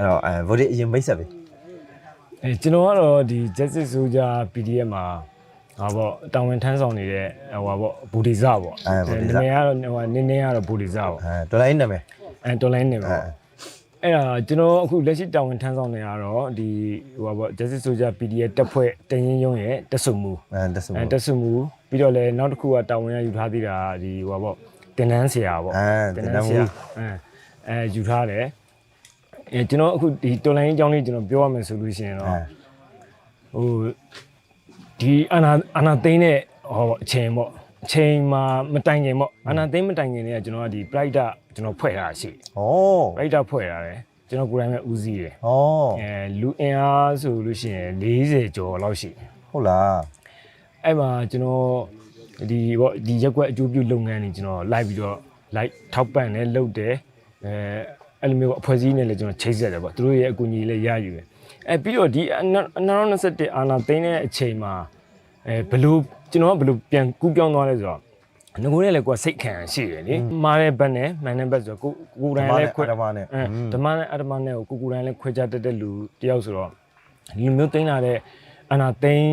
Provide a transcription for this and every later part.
အဲ့တော့အဲဗိုလ်ဒီအရင်မိတ်ဆက်ပြီအဲကျွန်တော်ကတော့ဒီ Justice Soldier PDF မှာဟာပေါ့တာဝန်ထမ်းဆောင်နေတဲ့ဟိုပါပေါ့ဘူဒီဇပေါ့နာမည်ကတော့ဟိုနင်းနေကတော့ဘူဒီဇပေါ့အဲဒေါ်လာရင်းနာမည်အဲတော်လိုင်းနေပေါ့အဲအဲ့ဒါကျွန်တော်အခုလက်ရှိတာဝန်ထမ်းဆောင်နေရတော့ဒီဟိုပါပေါ့ Justice Soldier PDF တပ်ဖွဲ့တရင်ရုံးရဲ့တက်စုံမှုအဲတက်စုံအဲတက်စုံမှုပြီးတော့လည်းနောက်တစ်ခုကတာဝန်ရယူထားသေးတာဒီဟိုပါပေါ့တင်နန်းဆရာပေါ့အဲတင်နန်းမှုအဲအဲယူထားတယ် အဲကျွန်တော်အခုဒီတော်လိုင်းအကြောင်းလေးကျွန်တော်ပြောရမယ်ဆိုလို့ရှိရင်တော့အဲဟိုဒီအနာအနာသိန်းတဲ့ဟောအချိန်ပေါ့အချိန်မှာမတိုင်ခင်ပေါ့အနာသိန်းမတိုင်ခင်တည်းကကျွန်တော်ကဒီ pride ကျွန်တော်ဖွဲ့ထားတာရှိဩ pride ဖွဲ့ထားတယ်ကျွန်တော်ကိုယ်တိုင်ပဲဦးစီးတယ်ဩအဲလူအင်အားဆိုလို့ရှိရင်40ကျော်လောက်ရှိတယ်ဟုတ်လားအဲ့မှာကျွန်တော်ဒီပေါ့ဒီရက်ကွက်အကျိုးပြုလုပ်ငန်းတွေကျွန်တော်လိုက်ပြီးတော့လိုက်ထောက်ပံ့တယ်လုပ်တယ်အဲ အဲ့လိုမျိုးအဖွဲ့အစည်းနဲ့လည်းကျွန်တော်ချိတ်ဆက်တယ်ပေါ့သူတို့ရဲ့အကူအညီလည်းရယူတယ်အဲပြီးတော့ဒီ2021အာနာသိန်းတဲ့အချိန်မှာအဲဘယ်လိုကျွန်တော်ကဘယ်လိုပြန်ကူးပြောင်းသွားလဲဆိုတော့ငကိုနဲ့လည်းကိုယ်စိတ်ခံရှိတယ်လေမားတဲ့ဘက်နဲ့မှန်တဲ့ဘက်ဆိုတော့ကိုကိုယ်တိုင်လည်းခွဲဓမ္မနဲ့အဲဓမ္မနဲ့အဓမ္မနဲ့ကိုကိုကိုယ်တိုင်လည်းခွဲခြားတတ်တဲ့လူတယောက်ဆိုတော့ဒီလိုမျိုးသိမ်းလာတဲ့အနာသိမ်း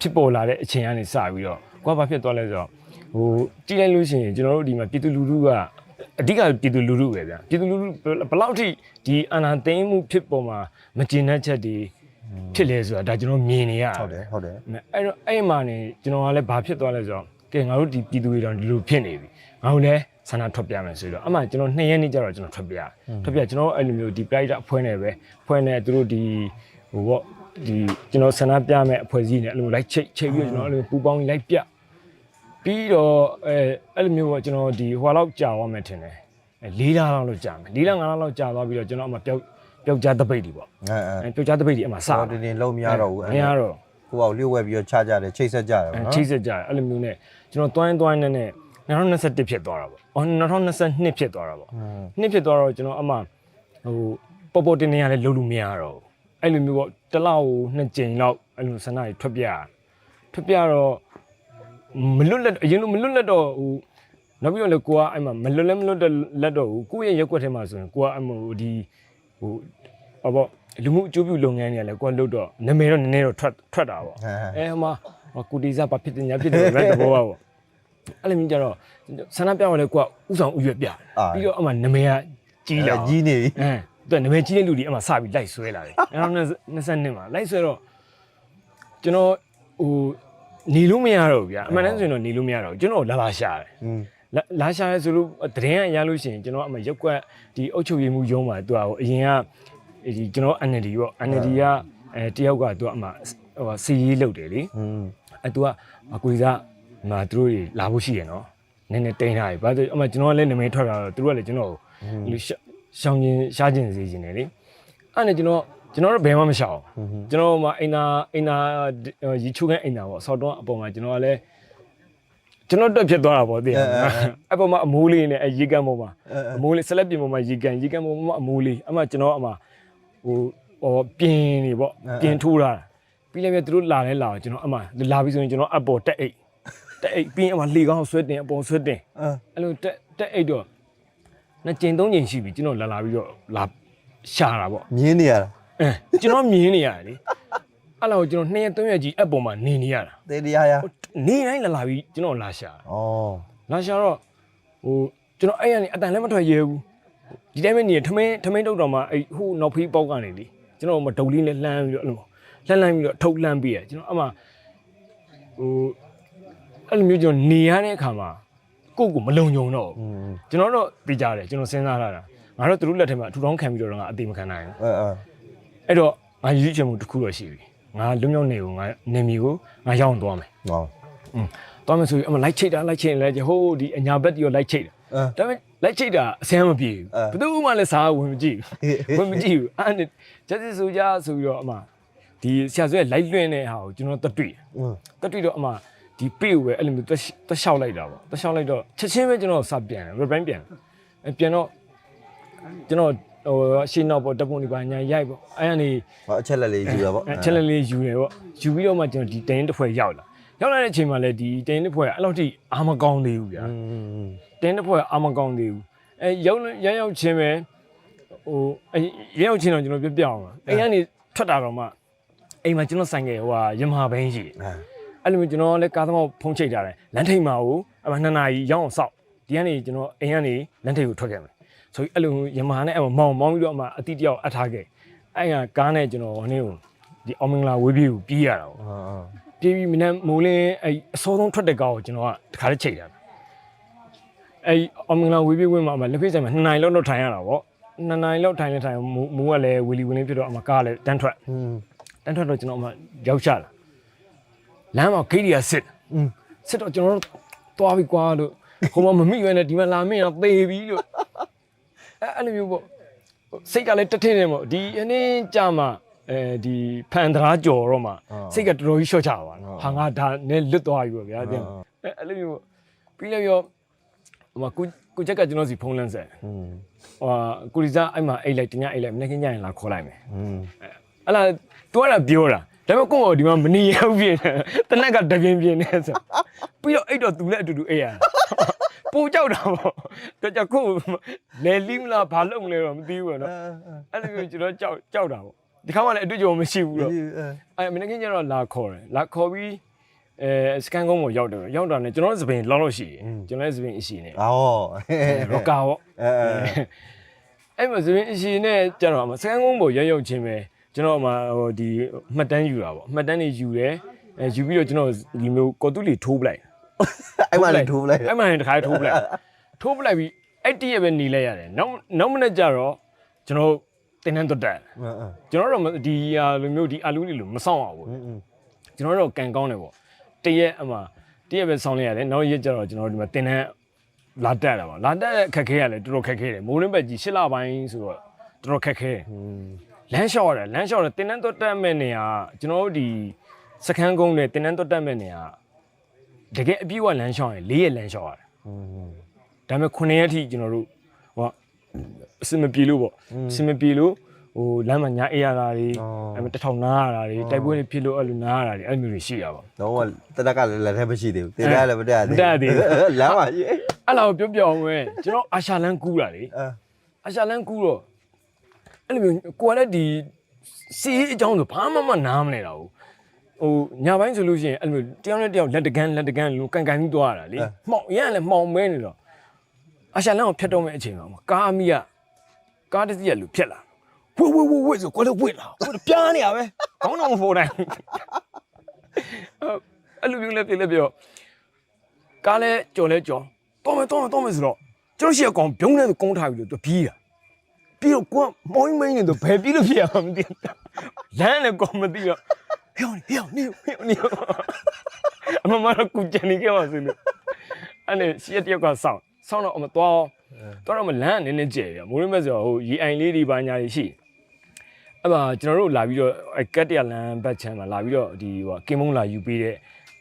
ဖြစ်ပေါ်လာတဲ့အချိန်ကနေစပြီးတော့ကိုကဘာဖြစ်သွားလဲဆိုတော့ဟိုကြည့်လိုက်လို့ရှိရင်ကျွန်တော်တို့ဒီမှာပြည်သူလူထုက အဓိကပြည်သူလူထုပဲဗျာပြည်သူလူထုဘယ်လောက်ထိဒီအနာသိမ်းမှုဖြစ်ပေါ်မှာမကျေနပ်ချက်တွေဖြစ်လဲဆိုတာဒါကျွန်တော်မြင်နေရဟုတ်တယ်ဟုတ်တယ်အဲ့တော့အဲ့မှာနေကျွန်တော်ကလည်းဘာဖြစ်သွားလဲဆိုတော့ကဲငါတို့ဒီပြည်သူတွေတော့ဒီလိုဖြစ်နေပြီငါတို့လည်းဆန္ဒထွက်ပြမယ်ဆိုတော့အမှကျွန်တော်နှစ်ရက်နေ့ကျတော့ကျွန်တော်ထွက်ပြထွက်ပြကျွန်တော်အဲ့လိုမျိုးဒီ pride အဖွဲ့နဲ့ပဲအဖွဲ့နဲ့သူတို့ဒီဟိုပေါ့ဒီကျွန်တော်ဆန္ဒပြမဲ့အဖွဲ့အစည်းနဲ့အဲ့လိုလိုက်ချိတ်ချိတ်ပြီးတော့ကျွန်တော်အဲ့လိုပူပေါင်းလိုက်ပြ ပြီးတော့အဲအဲ့လိုမျိုးပေါ့ကျွန်တော်ဒီဟိုလောက်ကြာသွားမယ်ထင်တယ်အဲ၄လလောက်လောက်ကြာမယ်၄လ၅လလောက်ကြာသွားပြီးတော့ကျွန်တော်အမှပျောက်ပျောက်ကြားတပိတ်တွေပေါ့အဲအဲအဲပျောက်ကြားတပိတ်တွေအမှစဆောတင်းတင်းလုံးမရတော့ဘူးမရတော့ကိုယ့်အောင်လျှို့ဝဲပြီးတော့ချကြတယ်ချိတ်ဆက်ကြတယ်အဲနော်ချိတ်ဆက်ကြတယ်အဲ့လိုမျိုးနဲ့ကျွန်တော်တွိုင်းတွိုင်းနဲ့နဲ့2021ဖြစ်သွားတာပေါ့အော်2022ဖြစ်သွားတာပေါ့နှစ်ဖြစ်သွားတော့ကျွန်တော်အမှဟိုပေါ်ပေါ်တင်နေရလဲလုံးလို့မရတော့ဘူးအဲ့လိုမျိုးပေါ့တစ်လောက်ကိုနှစ်ကြိမ်လောက်အဲ့လိုဆန္ဒတွေထွက်ပြရထွက်ပြတော့ မလွတ်လက်အရင်လိုမလွတ်လက်တော့ဟိုနောက်ပြီးတော့လေကိုကအဲ့မှာမလွတ်လဲမလွတ်တဲ့လက်တော့ဘူးကိုယ့်ရဲ့ရက်ွက်ထဲမှာဆိုရင်ကိုကအဲ့မို့ဒီဟိုဟောပေါ့လူမှုအကျိုးပြုလုပ်ငန်းတွေကလည်းကိုကလွတ်တော့နာမည်တော့နည်းနည်းတော့ထွက်ထွက်တာပေါ့ဟမ်ဟမ်အဲဟိုမှာဟိုကိုတီစားဘာဖြစ်တယ်ညာဖြစ်တယ်ပဲတဘောပါပေါ့အဲ့လိုမျိုးကြတော့ဆန္ဒပြတော့လေကိုကဥဆောင်ဥရွက်ပြပြီးတော့အမှနမဲကကြီးလာကြီးနေပြီအဲသူကနမဲကြီးတဲ့လူတွေအမှစပြီးလိုက်ဆွဲလာတယ်အဲ့တော့22မှာလိုက်ဆွဲတော့ကျွန်တော်ဟို နေလို့မရတော့ဘူးဗျာအမှန်တမ်းဆိုရင်တော့နေလို့မရတော့ဘူးကျွန်တော်လာလာရှာတယ် อืม လာလာရှာရဲဆိုလို့တရင်ကရလို့ရှိရင်ကျွန်တော်အမရက်ကွက်ဒီအုတ်ချုပ်ရည်မှုရုံးမှာသူကဟိုအရင်ကဒီကျွန်တော် NLD ပေါ့ NLD ကအဲတယောက်ကသူကအမဟိုစီရေးလုပ်တယ်လေ อืม အဲသူကအကွေစားမှာသူတို့တွေလာဖို့ရှိရနော်နည်းနည်းတိန်းထားပြီဘာလို့အမကျွန်တော်ကလည်းနာမည်ထွက်လာတော့သူတို့ကလည်းကျွန်တော်ကိုလူရှောင်းချင်းရှားချင်းစေချင်တယ်လေအဲ့နဲ့ကျွန်တော် ကျွန်တော်တို့ဘယ်မှမရှောင်ကျွန်တော်မှအိမ်နာအိမ်နာရီချိုးခန်းအိမ်နာပေါ့ဆောက်တော့အပေါ်မှာကျွန်တော်ကလည်းကျွန်တော်တက်ဖြစ်သွားတာပေါ့သိရမလားအဲ့ပေါ်မှာအမိုးလေးနဲ့အရေကန်ပေါ်မှာအမိုးလေးဆက်လက်ပြင်ပေါ်မှာရေကန်ရေကန်ပေါ်မှာအမိုးလေးအမကျွန်တော်အမဟိုဟောပြင်းနေပေါ့ပြင်းထိုးတာပြီးလည်းပြသူတို့လာလဲလာတော့ကျွန်တော်အမလာပြီဆိုရင်ကျွန်တော်အပေါ်တက်အိတ်တက်အိတ်ပြီးအမလေကောင်းဆွဲတင်အပေါ်ဆွဲတင်အဲအဲ့လိုတက်တက်အိတ်တော့နှစ်ကျင်သုံးကျင်ရှိပြီကျွန်တော်လာလာပြီးတော့လာရှာတာပေါ့မြင်းနေရတာ အဲကျွန်တော်မြင်နေရတယ်လေအဲ့လောက်ကျွန်တော်နှစ်ရက်သုံးရက်ကြီးအပေါ်မှာနေနေရတာတေးတရားရနေတိုင်းလာလာပြီးကျွန်တော်လာရှာတာဩလာရှာတော့ဟိုကျွန်တော်အဲ့ရနေအတန်လည်းမထွက်ရဲဘူးဒီတိုင်းပဲနေထမင်းထမင်းတုတ်တော်မှာအဲ့ဟိုနောက်ဖေးပေါက်ကနေလေကျွန်တော်မဒုံလေးနဲ့လှမ်းပြီးတော့အဲ့လိုလှမ်းလှမ်းပြီးတော့ထုတ်လှမ်းပြီးရကျွန်တော်အမှဟိုအဲ့လိုမျိုးကျွန်တော်နေရတဲ့အခါမှာကိုယ့်ကိုမလုံခြုံတော့ဘူး อืมကျွန်တော်တော့သိကြတယ်ကျွန်တော်စဉ်းစားလာတာငါတို့သူတို့လက်ထက်မှာအထူထောင်းခံပြီးတော့ငါအသေးမခံနိုင်ဘူးအဲအဲ အဲ့တော့ငါရွေးချယ်မှုတစ်ခုတော့ရှိပြီငါလွတ်မြောက်နေကိုငါနေမီကိုငါရောက်အောင်သွားမယ်ဟောอืมသွားမယ်ဆိုပြီးအမလိုက်ချိတ်တာလိုက်ချိတ်လဲဟိုးဒီအညာဘက်တီရောလိုက်ချိတ်တာဒါပေမဲ့လိုက်ချိတ်တာအဆမ်းမပြေဘူးဘယ်သူမှလည်းစားဝင်မကြည့်ဘူးဝင်မကြည့်ဘူးအဲ့ဒါဂျက်စစ်ဆိုကြဆိုပြီးတော့အမဒီဆရာဆွဲလိုက်လွင့်တဲ့ဟာကိုကျွန်တော်တတွေ့တတွေ့တော့အမဒီပေ့ကိုပဲအဲ့လိုမျိုးတက်လျှောက်လိုက်တာပေါ့တက်လျှောက်လိုက်တော့ချက်ချင်းပဲကျွန်တော်စပြန်တယ် reply ပြန်ပြန်တော့ကျွန်တော် ဟိုရှင်းတော့ပေါ့တပုံဒီပါညာရိုက်ပေါ့အဲ့ကနေဟောအချက်လက်လေးယူတာပေါ့အချက်လက်လေးယူတယ်ပေါ့ယူပြီးတော့မှကျွန်တော်ဒီတင်းတစ်ဖွဲရောက်လာရောက်လာတဲ့အချိန်မှာလည်းဒီတင်းတစ်ဖွဲအဲ့လောက်ထိအာမကောင်းသေးဘူးဗျာတင်းတစ်ဖွဲအာမကောင်းသေးဘူးအဲရောက်ရောက်ရောက်ချင်းပဲဟိုရောက်ချင်းတော့ကျွန်တော်ပြပြအောင်ပါအဲ့ကနေထွက်တာတော့မှအိမ်မှာကျွန်တော်ဆိုင်ကယ်ဟိုဟာရမဟာဘင်းကြီးအဲ့လိုမျိုးကျွန်တော်လည်းကားသမားဖုံးချိတ်ထားတယ်လမ်းထိပ်မှာဟိုအမနှစ်နာရီရောက်အောင်စောက်ဒီကနေကျွန်တော်အိမ်ကနေလမ်းထိပ်ကိုထွက်ခဲ့မယ် ဆိုပြီးအဲ့လိုယမားနဲ့အဲ့မောင်မောင်းပြီးတော့အမအတိတယောက်အထားခဲ့အဲ့ကကားနဲ့ကျွန်တော်ဟိုနေ့ကိုဒီအောင်မင်္ဂလာဝေးပြေးကိုပြေးရတာပေါ့ပြေးပြီးမနေ့မိုးလင်းအဲ့အစောဆုံးထွက်တဲ့ကားကိုကျွန်တော်ကတခါတည်းချိန်တာအဲ့အောင်မင်္ဂလာဝေးပြေးဝင်မှာအမလက်ဖေးဆိုင်မှာ2နိုင်လောက်တော့ထိုင်ရတာပေါ့2နိုင်လောက်ထိုင်နေထိုင်မိုးကလည်းဝီလီဝင်းလင်းဖြစ်တော့အမကားလည်းတန်းထွက်တန်းထွက်တော့ကျွန်တော်အမရောက်ချလာလမ်းမှာဂိတ်တွေကစစ်စစ်တော့ကျွန်တော်တို့သွားပြီကွာလို့ဟိုမှာမမိရွယ်နဲ့ဒီမှာလာမင်းတော့သေပြီလို့ အဲအဲ့လိုမျိုးပေါ့စိတ်ကလည်းတထင်းနေပေါ့ဒီအနည်းကြမှာအဲဒီဖန်သရားကြော်တော့မှစိတ်ကတော်တော်ကြီးလျှော့ချပါတော့ဟာငါဒါနဲ့လွတ်သွားပြီပေါ့ဗျာတဲ့အဲအဲ့လိုမျိုးပြီးလည်းရောဟိုမှာကိုကိုချက်ကကျွန်တော်စီဖုန်းလန်းဆက်ဟိုဟာကိုရီစားအဲ့မှာအိတ်လိုက်တ냐အိတ်လိုက်မနေ့ကညရင်လာခေါ်လိုက်မယ်အဲ့လားတူရတာပြောတာဒါပေမဲ့ကို့ကဒီမှာမနေရဘူးပြင်တနက်ကတပြင်းပြင်းနေဆိုပြီးတော့အိတ်တော့သူလည်းအတူတူအိတ်ရ ပူကြောက်တာပေါ့တော့ကြောက်ကိုလေလီမလားဘာလုပ်မလဲတော့မသိဘူးပေါ့နော်အဲ့လိုမျိုးကျွန်တော်ကြောက်ကြောက်တာပေါ့ဒီခါမှလည်းအတွေ့အကြုံမရှိဘူးတော့အဲ့မနေ့ကညတော့လာခေါ်တယ်လာခေါ်ပြီးအဲစကန်ကုန်းကိုရောက်တယ်ရောက်တာနဲ့ကျွန်တော်စပင်လောက်လောက်ရှိတယ်ကျွန်တော်လည်းစပင်အရှိနေအော်ရောကာပေါ့အဲအဲအဲ့မှာစပင်အရှိနဲ့ကျတော့စကန်ကုန်းကိုရောက်ရောက်ချင်းပဲကျွန်တော်မှဟိုဒီမှတ်တမ်းယူတာပေါ့မှတ်တမ်းတွေယူတယ်အဲယူပြီးတော့ကျွန်တော်ဒီမျိုးကော်တူလီထိုးပလိုက် အဲ့မှလည်းထိုးပလိုက်အဲ့မှလည်းတစ်ခါထိုးပလိုက်ထိုးပလိုက်ပြီးအဲ့တည့်ရပဲหนีလိုက်ရတယ်နောက်နောက်မနေ့ကျတော့ကျွန်တော်တင်းနှန်းတွတ်တက်ကျွန်တော်တို့ဒီဟာလိုမျိုးဒီအလူးလေးလိုမဆောင်အောင်ဘူးကျွန်တော်တို့ကန်ကောင်းတယ်ပေါ့တရက်အမှတရက်ပဲဆောင်လိုက်ရတယ်နောက်ရက်ကျတော့ကျွန်တော်ဒီမှာတင်းနှန်းလာတက်တာပေါ့လာတက်တဲ့အခက်ခဲရလဲတော်တော်ခက်ခဲတယ်မိုးလင်းဘက်ကြီး၈လပိုင်းဆိုတော့တော်တော်ခက်ခဲလမ်းလျှောက်ရတယ်လမ်းလျှောက်တယ်တင်းနှန်းတွတ်တက်မဲ့နေရာကျွန်တော်တို့ဒီစကန်းကုန်းနဲ့တင်းနှန်းတွတ်တက်မဲ့နေရာ တကယ်အပြည့်အဝလမ်းလျှောက်ရင်၄ရက်လမ်းလျှောက်ရတယ်อืมဒါပေမဲ့9ရက်အထိကျွန်တော်တို့ဟောအစင်မပြေလို့ပေါ့အစင်မပြေလို့ဟိုလမ်းမှာညာအေးရတာတွေအဲ့တထောင်နားရတာတွေတိုက်ပွဲတွေဖြစ်လို့အဲ့လိုနားရတာတွေအဲ့လိုမျိုးတွေရှိရပါတော့တတက်ကလည်းလက်ထဲမရှိသေးဘူးတင်ရလည်းမတက်ရသေးမတက်ရသေးဘူးလမ်းပါကြီးအဲ့လောက်ပြောပြောအောင်ပဲကျွန်တော်အာရှလန်းကူးတာလေအဲအာရှလန်းကူးတော့အဲ့လိုမျိုးကိုယ်ကလည်းဒီစီးအကြောင်းဆိုဘာမှမနားမလဲတာဘူး ဟိုညာပိုင်းဆိုလို့ရှိရင်အဲ့လိုမျိုးတယောက်နဲ့တယောက်လက်တကန်းလက်တကန်းလို့ကန်ကန်ပြီးသွားတာလေမှောင်ရရလည်းမှောင်မဲနေတော့အာရှလန်းကိုဖြတ်တော့မဲ့အချိန်မှာကားအမိကကားတစ်စီးကလူဖြတ်လာဝိုးဝိုးဝိုးဝိုးဆိုကိုယ်လည်းဝိတ်လာကိုယ်လည်းပြားနေရပဲခေါင်းတော့မဖို့နိုင်အဲ့လိုမျိုးလည်းပြလည်းပြောကားလည်းကြော်လဲကြော်တော့မယ်တော့မယ်တော့မယ်ဆိုတော့ကျွန်တော်ရှိအကောင်ဘုံနဲ့ကုန်းထားပြီးလို့သူပြေးတာပြီးတော့ကိုကမောင်းမင်းနေတော့ဘယ်ပြီးလို့ဖြစ်ရမှာမသိဘူးလမ်းလည်းကောမသိတော့ ဟေ့ဟေ့နေဟေ့နေအမမတော့ကုချန်နေခဲ့ပါစေလို့အဲ့နဲ့ရှက်တယောက်ကစောင်းစောင်းတော့အမသွားတော့တော့မလမ်းကနည်းနည်းကျယ်ပြမိုးရင်းမဲ့ဆိုတော့ဟိုရီအိုင်လေးဒီပါညာတွေရှိအဲ့ပါကျွန်တော်တို့လာပြီးတော့အဲ့ကတ်တရလမ်းဘက်ချမ်းမှာလာပြီးတော့ဒီဟိုကင်မုံလာယူပေးတဲ့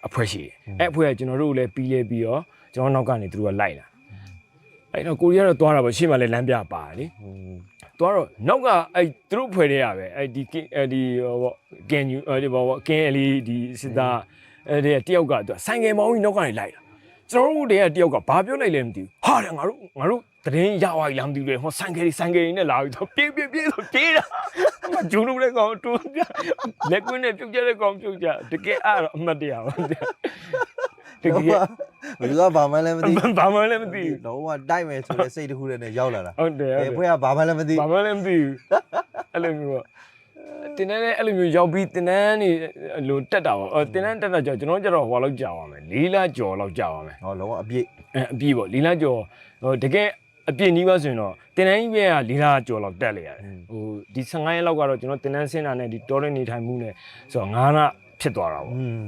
အဖွဲ့ရှိတယ်အဲ့အဖွဲ့ကကျွန်တော်တို့လည်းပြီးလဲပြီးတော့ကျွန်တော်နောက်ကနေသူတို့ကလိုက်လာအဲ့တော့ကိုရီးယားတော့သွားတာပေါ့ရှေ့မှာလည်းလမ်းပြပါတယ်လေ อืมသွားတော့နောက်ကအဲ့သူတို့ဖွဲ့တဲ့ရပဲအဲ့ဒီကင်းအဲ့ဒီဟိုပေါ့ကင်ယူအဲ့ဒီဘောကင်းအလေးဒီစစ်သားအဲ့ဒီတယောက်ကသူဆိုင်ငယ်မောင်းကြီးနောက်ကနေလိုက်တာကျွန်တော်တို့တည်းကတယောက်ကဘာပြောလိုက်လဲမသိဘူးဟာတယ်ငါတို့ငါတို့တရင်ရသွားပြီလားမသိဘူးလေဟောဆိုင်ငယ်ကြီးဆိုင်ငယ်ကြီးနဲ့လာပြီးတော့ပြေးပြေးပြေးဆိုပြေးတာမဂျူလို့လည်းကောင်းတူပြလက်ကွင်းနဲ့ပြုတ်ကြတဲ့ကောင်ပြုတ်ကြတကယ်အဲ့တော့အမှတ်တရပါ တကယ်ဘယ်သူကဘာမှလည်းမသိဘာမှလည်းမသိဘူးတော့ကတိုက်မယ်ဆိုတဲ့စိတ်တစ်ခုတည်းနဲ့ရောက်လာတာဟုတ်တယ်ဘယ်ဘွဲကဘာမှလည်းမသိဘာမှလည်းမသိဘူးအဲ့လိုမျိုးပေါ့တင်တန်းလည်းအဲ့လိုမျိုးရောက်ပြီးတင်တန်းနေလိုတက်တာပေါ့အော်တင်တန်းတက်တာကြောင့်ကျွန်တော်ကျတော့ဟိုလောက်ကြာပါမယ်လေးလကျော်လောက်ကြာပါမယ်ဟောလုံးဝအပြည့်အဲအပြည့်ပေါ့လေးလကျော်ဟိုတကယ်အပြည့်နီးပါဆိုရင်တော့တင်တန်းကြီးပဲကလေးလကျော်လောက်တက်လေရတယ်ဟိုဒီ15ရက်လောက်ကတော့ကျွန်တော်တင်တန်းဆင်းတာနဲ့ဒီတော်တဲ့နေထိုင်မှုနဲ့ဆိုတော့9လဖြစ်သွားတာပေါ့อืม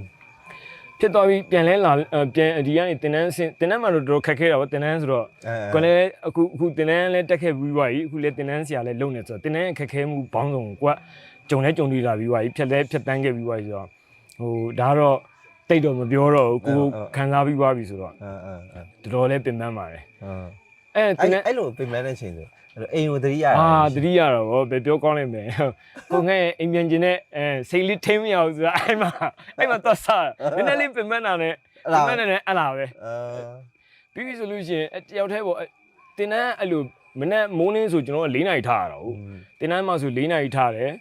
ဖြစ်သွားပြီးပြန်လဲလာပြန်ဒီကနေတင်တန်းဆင်းတင်တန်းမှာတော့တော်တော်ခက်ခဲတာပေါ့တင်တန်းဆိုတော့အဲကိုယ်လည်းအခုအခုတင်တန်းလည်းတက်ခဲ့ပြီးွားပြီအခုလည်းတင်တန်းဆရာလည်းလုံနေဆိုတော့တင်တန်းရဲ့ခက်ခဲမှုဘောင်းဆောင်ကိုကကြုံလဲကြုံတွေ့လာပြီးွားပြီဖြတ်လဲဖြတ်တန်းခဲ့ပြီးွားပြီဆိုတော့ဟိုဒါကတော့တိတ်တော့မပြောတော့ဘူးကိုခံစားပြီးွားပြီဆိုတော့အဲအဲအဲတော်တော်လေးပင်ပန်းပါတယ်အဲအဲတင်တအဲ့န်းအဲ့လိုပြင်ပန်းတဲ့ချိန်ဆို အဲ့လိုအိမ်ကိုတတိယအာတတိရတော့ဗောဘယ်ပြောကောင်းလိမ့်မယ်ကိုငဲ့အိမ်ပြန်ကျင်တဲ့အဲစိတ်လေးထိမ့်မရဘူးဆိုတာအဲ့မှာအဲ့မှာသွားစားနည်းနည်းလေးပင်ပန်းတာနဲ့ပင်ပန်းနေတယ်အဲ့လားပဲအဲပြီးပြီဆိုလို့ရှိရင်အဲ့တယောက်တည်းပေါ့အဲ့တင်တန်းအဲ့လိုမနေ့မိုးလင်းဆိုကျွန်တော်က၄နာရီထားရတာဟုတ်တင်တန်းမှာဆို၄နာရီထားတယ်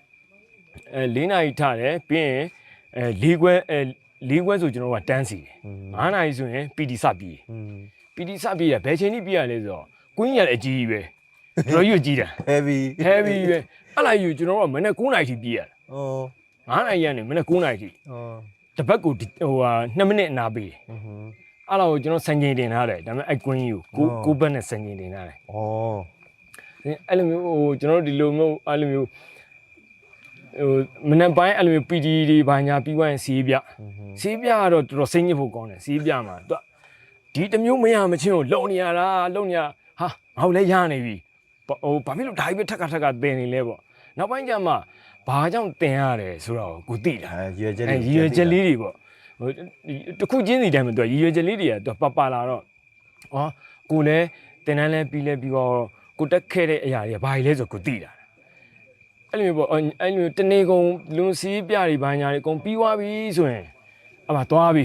အဲ၄နာရီထားတယ်ပြီးရင်အဲ၄ခွဲအဲ၄ခွဲဆိုကျွန်တော်ကတန်းစီတယ်9နာရီဆိုရင် PD စပြီးอืม PD စပြီးရဘယ်ချိန်ထိပြီးရလဲဆိုတော့ကွင်းရလည်းအကြီးကြီးပဲကျွန် တော်ရွကြီးတာ heavy heavy ပဲအဲ့လိုက်ယူကျွန်တော်ကမနေ့9နာရီထိပြေးရတာဩ9နာရီရနေမနေ့9နာရီထိဩတပတ်ကိုဒီဟိုဟာ2မိနစ်အနာပေးတယ်အင်းအဲ့လောက်ကျွန်တော်စံချိန်တင်ထားတယ်ဒါပေမဲ့အဲ့ queen ကိုကိုကိုဘက်နဲ့စံချိန်တင်ထားတယ်ဩအဲ့လိုမျိုးဟိုကျွန်တော်ဒီလိုမျိုးအဲ့လိုမျိုးဟိုမနက်ပိုင်းအဲ့လိုမျိုး PD တွေဘာညာပြီးွားရင်စီးပြစီးပြကတော့တော်တော်စိတ်ညစ်ဖို့ကောင်းတယ်စီးပြမှာသူကဒီတမျိုးမရမချင်းကိုလုံနေရတာလုံနေရဟာငါ့ကိုလည်းရနေပြီ ဟိုဘာဖြစ်လို့ဒါကြီးပဲထက်ကထက်ကတင်နေလဲပေါ့နောက်ပိုင်းကျမှဘာကြောင့်တင်ရတယ်ဆိုတော့ကိုသိတာအဲရွယ်ချက်အဲလေးရည်ရွယ်ချက်လေးတွေပေါ့ဟိုတစ်ခုချင်းစီတိုင်းမှာသူကရည်ရွယ်ချက်လေးတွေကသူကပပလာတော့ဟောကိုလည်းတင်တန်းလဲပြီးလဲပြီးတော့ကိုတက်ခဲ့တဲ့အရာတွေကဘာကြီးလဲဆိုကိုသိတာအဲ့လိုမျိုးပေါ့အဲ့လိုမျိုးတနေကုန်လွန်စီးပြတွေဘာညာတွေအကုန်ပြီးသွားပြီဆိုရင်အမှသွားပြီ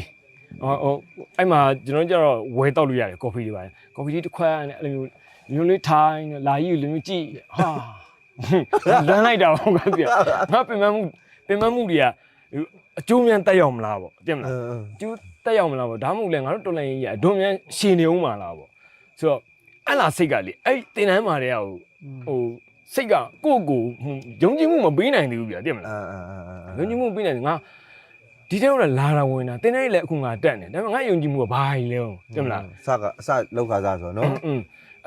ဟောဟိုအဲ့မှာကျွန်တော်ကြတော့ဝဲတောက်လို့ရတယ်ကော်ဖီတွေပါကော်ဖီလေးတစ်ခွက်နဲ့အဲ့လိုမျိုး လူမျိုးလေးထိုင်လာကြီးကိုလူမျိုးကြည့်ဟာလမ်းလိုက်တာပေါ့ကွာပြငါပင်မမှုပင်မမှုတွေကအကျိုးမြန်တက်ရောက်မလားပေါ့တင်မလားကျိုးတက်ရောက်မလားပေါ့ဒါမှမဟုတ်လေငါတို့တော်လိုင်းကြီးကအဒွန်မြန်ရှင်နေဦးမှာလားပေါ့ဆိုတော့အဲ့လားစိတ်ကလေအဲ့တင်တန်းမာတွေကဟိုဟိုစိတ်ကကိုကိုယုံကြည်မှုမပေးနိုင်သေးဘူးပြတင်မလားယုံကြည်မှုမပေးနိုင်ငါဒီတဲ့တော့လာတာဝင်တာတင်တဲ့လည်းအခုငါတက်နေဒါပေမဲ့ငါယုံကြည်မှုကဘာကြီးလဲတင်မလားစကအစလောက်ခါစားဆိုတော့နော်